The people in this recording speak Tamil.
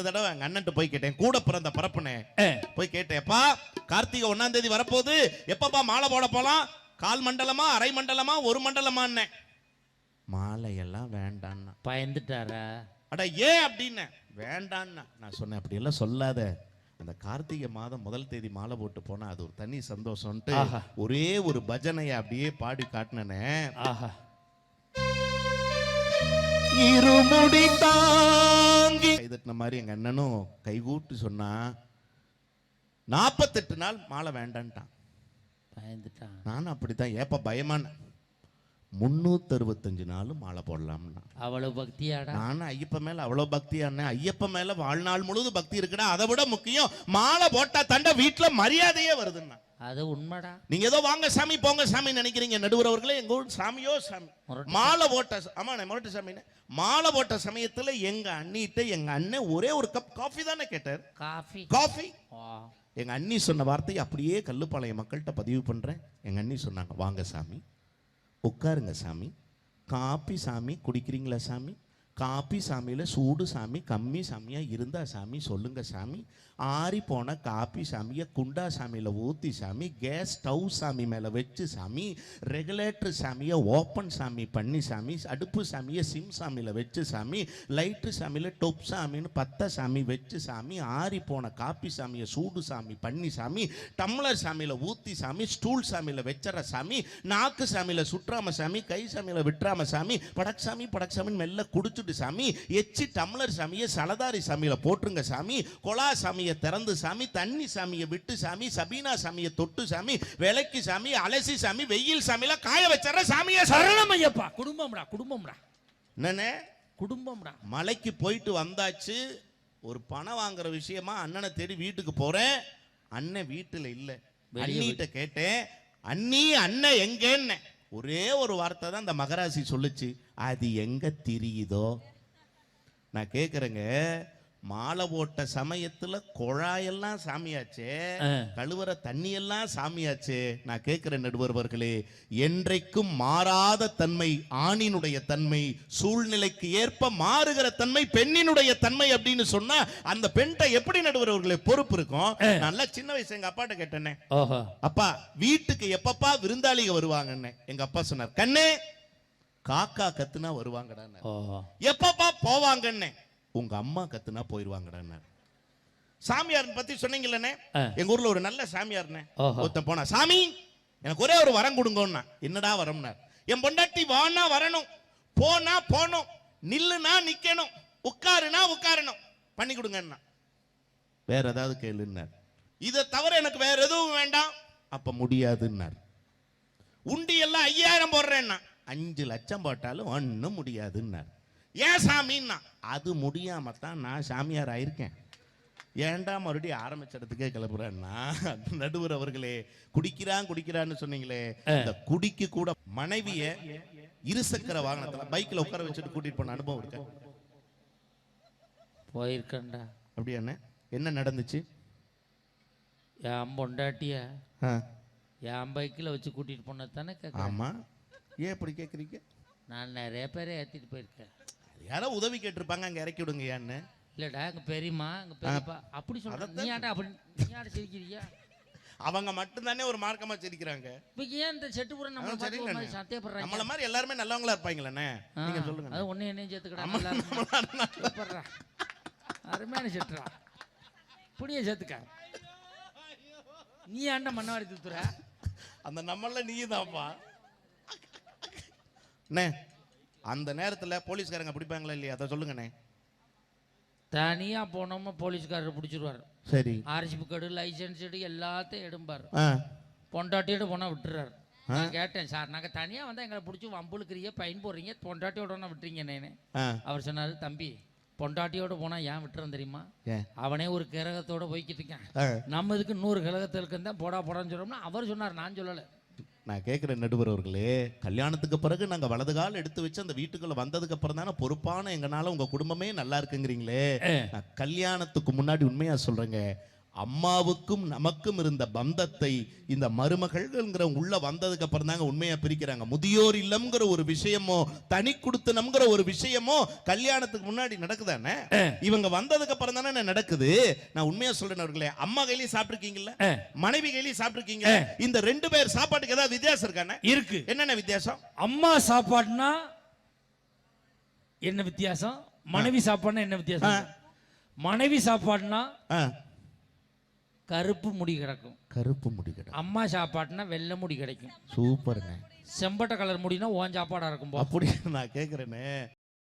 இந்த தடவை எங்க அண்ணன்ட்ட போய் கேட்டேன். கூட பிறந்த பரப்புனே. போய் கேட்டேன்ப்பா கார்த்திகை ஒன்னாம் தேதி வரப்போகுது. எப்பப்பா மாலை போட போலாம்? கால் மண்டலமா அரை மண்டலமா ஒரு மண்டலமான்னு. மாலையெல்லாம் வேண்டான்னா பயந்துட்டாரா? அட ஏன் அப்படின்னு. வேண்டான்னா நான் சொன்னேன் அப்படியெல்லாம் சொல்லாத. அந்த கார்த்திகை மாதம் முதல் தேதி மாலை போட்டு போனா அது ஒரு தனி சந்தோஷம்ட்டு. ஒரே ஒரு பஜனையை அப்படியே பாடி காட்டினே ஆஹா. இருமுடி தாங்கி கைதட்டின மாதிரி எங்க அண்ணனும் கைகூட்டு சொன்னா நாற்பத்தெட்டு நாள் மாலை வேண்டான்ட்டான். பயந்துட்டான். நானும் அப்படித்தான் ஏப்ப பயமான முன்னூத்தி அறுபத்தஞ்சு நாளும் மாலை போடலாம்னா. அவ்வளவு பக்தியாடா. நானும் ஐயப்ப மேல அவ்வளவு பக்தியானே ஐயப்ப மேல வாழ்நாள் முழுவதும் பக்தி இருக்குன்னா அதை விட முக்கியம் மாலை போட்டா தண்ட வீட்டுல மரியாதையே வருதுன்னா. அது உண்மைடா. நீங்க ஏதோ வாங்க சாமி போங்க சாமி நினைக்கிறீங்க நடுவர் அவர்களே எங்க ஊர் சாமியோ சாமி. மாலை போட்ட ஆமாண்ணே முரட்டு சாமின்னு. மாலை போட்ட சமயத்துல எங்க அண்ணிட்ட எங்க அண்ணன் ஒரே ஒரு கப் காஃபி தானே கேட்டார். காஃபி. காஃபி எங்க அண்ணி சொன்ன வார்த்தையை அப்படியே கல்லுப்பாளையம் மக்கள்கிட்ட பதிவு பண்றேன். எங்க அண்ணி சொன்னாங்க வாங்க சாமி உட்காருங்க சாமி. காப்பி சாமி குடிக்கிறீங்களா சாமி? காப்பி சாமியில் சூடு சாமி கம்மி சாமியாக இருந்தா சாமி சொல்லுங்கள் சாமி. ஆறி போன காப்பி சாமியை குண்டா சாமியில் ஊத்தி சாமி கேஸ் ஸ்டவ் சாமி மேலே வச்சு சாமி ரெகுலேட்டர் சாமியை ஓப்பன் சாமி பண்ணி சாமி அடுப்பு சாமியை சிம் சாமியில் வச்சு சாமி லைட்டு சாமியில் டொப் சாமின்னு பத்த சாமி வச்சு சாமி ஆறி போன காப்பி சாமியை சூடு சாமி பண்ணி சாமி டம்ளர் சாமியில் ஊத்தி சாமி ஸ்டூல் சாமியில் வச்சற சாமி நாக்கு சாமியில் சுற்றாம சாமி கை சாமியில் விட்டுறாம சாமி படக்சாமி படக்சாமின்னு மெல்ல குடிச்சுட்டு சாமி எச்சி டம்ளர் சாமியை சலதாரி சாமியில போட்டுருங்க சாமி கொலா சாமியை திறந்து சாமி தண்ணி சாமியை விட்டு சாமி சபீனா சாமியை தொட்டு சாமி விளக்கி சாமி அலசி சாமி வெயில் சாமியில காய வச்சற சாமியை சரணம் ஐயப்பா குடும்பம்டா குடும்பம்டா. என்னண்ணே? குடும்பம்டா. மலைக்கு போயிட்டு வந்தாச்சு ஒரு பணம் வாங்குற விஷயமா அண்ணனை தேடி வீட்டுக்கு போறேன். அண்ணன் வீட்டுல இல்ல. அண்ணிட்ட கேட்டேன் அண்ணி அண்ணன் எங்கன்னு? ஒரே ஒரு வார்த்தை தான் அந்த மகராசி சொல்லுச்சு. அது எங்க திரியுதோ? நான் கேட்குறேங்க மாலை போட்ட சமயத்துல குழாயெல்லாம் சாமியாச்சே. கழுவுற தண்ணியெல்லாம் சாமியாச்சே. நான் கேட்கிறேன் நடுவர்களே என்றைக்கும் மாறாத தன்மை ஆணினுடைய தன்மை சூழ்நிலைக்கு ஏற்ப மாறுகிற தன்மை பெண்ணினுடைய தன்மை அப்படின்னு சொன்னா அந்த பெண்கிட்ட எப்படி நடுவர்களே பொறுப்பு இருக்கும்? நல்லா சின்ன வயசு எங்க அப்பாட்ட கேட்டேனே. ஓஹோ அப்பா வீட்டுக்கு எப்பப்பா விருந்தாளிக வருவாங்கன்னு. எங்க அப்பா சொன்னார் கண்ணே காக்கா கத்துனா வருவாங்கடா ஓஹோ எப்பப்பா போவாங்கன்னு. உங்க அம்மா கத்துனா போயிருவாங்கடா சாமியார் பத்தி சொன்னீங்கல்லண்ணே. எங்க ஊர்ல ஒரு நல்ல சாமியார்ண்ணே. ஒருத்தன் போனா சாமி எனக்கு ஒரே ஒரு வரம் கொடுங்கண்ணா என்னடா வரம்னார்? என் பொண்டாட்டி வானா வரணும். போனா போகணும் நில்லுனா நிக்கணும். உட்காருனா உட்காரணும். பண்ணி கொடுங்கண்ணா. வேற ஏதாவது கேளுன்னார். இதை தவிர எனக்கு வேற எதுவும் வேண்டாம். அப்ப முடியாதுன்னார். உண்டி எல்லாம் ஐயாயிரம் போடுறேன்னா. அஞ்சு லட்சம் போட்டாலும் ஒன்றும் முடியாதுன்னார். ஏன் சாமின்னா? அது முடியாம தான் நான் சாமியார் ஆயிருக்கேன். ஏன்டா மறுபடியும் ஆரம்பிச்ச இடத்துக்கே கிளப்புறேன்னா நடுவர் அவர்களே குடிக்கிறான் குடிக்கிறான்னு சொன்னீங்களே இந்த குடிக்கு கூட மனைவிய இருசக்கர வாகனத்துல பைக்ல உட்கார வச்சுட்டு கூட்டிட்டு போன அனுபவம் இருக்கா? போயிருக்கேன்டா. அப்படியாண்ணே என்ன? நடந்துச்சு? என் பொண்டாட்டிய ஆ, என் பைக்கில் வச்சு கூட்டிட்டு போனது தானே கேட்க ஆமா. ஏன் இப்படி கேக்குறீங்க? நான் நிறைய பேரை ஏற்றிட்டு போயிருக்கேன். யாரோ உதவி கேட்டிருப்பாங்க அங்க இறக்கி விடுங்க ஏன்னு இல்லடா எங்க பெரியம்மா எங்க பெரியப்பா. அப்படி சொல்றேன் நீ அப்படி நீ சிரிக்கிறியா? அவங்க மட்டும்தானே ஒரு மார்க்கமா சிரிக்கிறாங்க. இப்போ ஏன் இந்த செட்டுப்புறம் நம்ம மாதிரி. சந்தேகப்படுறாங்க நம்மள மாதிரி எல்லாருமே நல்லவங்களா இருப்பாங்களே ஆ, நீங்க சொல்லுங்க. அது ஒண்ணு என்னையும் சேர்த்துக்கடா அருமையான செட்டுறா புடிய சேர்த்துக்க நீ ஏன்டா மண்ணவாரி தூத்துற? அந்த நம்மள நீ தான்ப்பா அண்ணே அந்த நேரத்துல போலீஸ்காரங்க பிடிப்பாங்களா இல்லையா? அதை சொல்லுங்கண்ணே. தனியா போனோமா போலீஸ்காரர் பிடிச்சிருவாரு. சரி. ஆர்சி புக்கடு லைசன்ஸ் எடு எல்லாத்தையும் எடும்பார் பொண்டாட்டியோட போனா விட்டுறாரு. நான் கேட்டேன் சார் நாங்கள் தனியாக வந்தால் எங்களை பிடிச்சி வம்புழுக்கிறீங்க பயன் போடுறீங்க. பொண்டாட்டியோட விட்டுறீங்க நேனே அவர் சொன்னார் தம்பி பொண்டாட்டியோட போனால் ஏன் விட்டுறேன் தெரியுமா? அவனே ஒரு கிரகத்தோட போய்கிட்டு இருக்கான். நம்ம இதுக்கு நூறு கிரகத்தில் தான் போடா போடான்னு சொல்கிறோம்னா அவர் சொன்னார். நான் சொல்லலை. நான் கேட்குற நடுவர் அவர்களே கல்யாணத்துக்கு பிறகு நாங்க வலது கால் எடுத்து வச்சு அந்த வீட்டுக்குள்ள வந்ததுக்கு அப்புறம் தானே பொறுப்பான எங்கனால உங்க குடும்பமே நல்லா இருக்குங்கிறீங்களே. நான் கல்யாணத்துக்கு முன்னாடி உண்மையா சொல்றேங்க. அம்மாவுக்கும் நமக்கும் இருந்த பந்தத்தை இந்த மருமகள்ங்கிற உள்ள வந்ததுக்கு அப்புறம் தாங்க உண்மையா பிரிக்கிறாங்க. முதியோர் இல்லம்ங்கிற ஒரு விஷயமோ தனி கொடுத்தனம்ங்கிற ஒரு விஷயமோ கல்யாணத்துக்கு முன்னாடி நடக்குதானே? இவங்க வந்ததுக்கு அப்புறம் தானே நடக்குது? நான் உண்மையா சொல்றேன் அவர்களே அம்மா கையிலயும் சாப்பிட்டுருக்கீங்கல்ல. மனைவி கையிலயும் சாப்பிட்டுருக்கீங்க இந்த ரெண்டு பேர் சாப்பாட்டுக்கு ஏதாவது வித்தியாசம் இருக்கானே? இருக்கு. என்னென்ன வித்தியாசம்? அம்மா சாப்பாடுனா என்ன வித்தியாசம்? மனைவி சாப்பாடுனா என்ன வித்தியாசம்? மனைவி சாப்பாடுனா கருப்பு முடி கிடக்கும். கருப்பு முடிக்கடை அம்மா சாப்பாடுனா வெள்ளை முடி கிடைக்கும். சூப்பருங்க. செம்பட்டை கலர் முடினா ஓன் சாப்பாடா இருக்கும். அப்படி நான் கேக்குறேனே.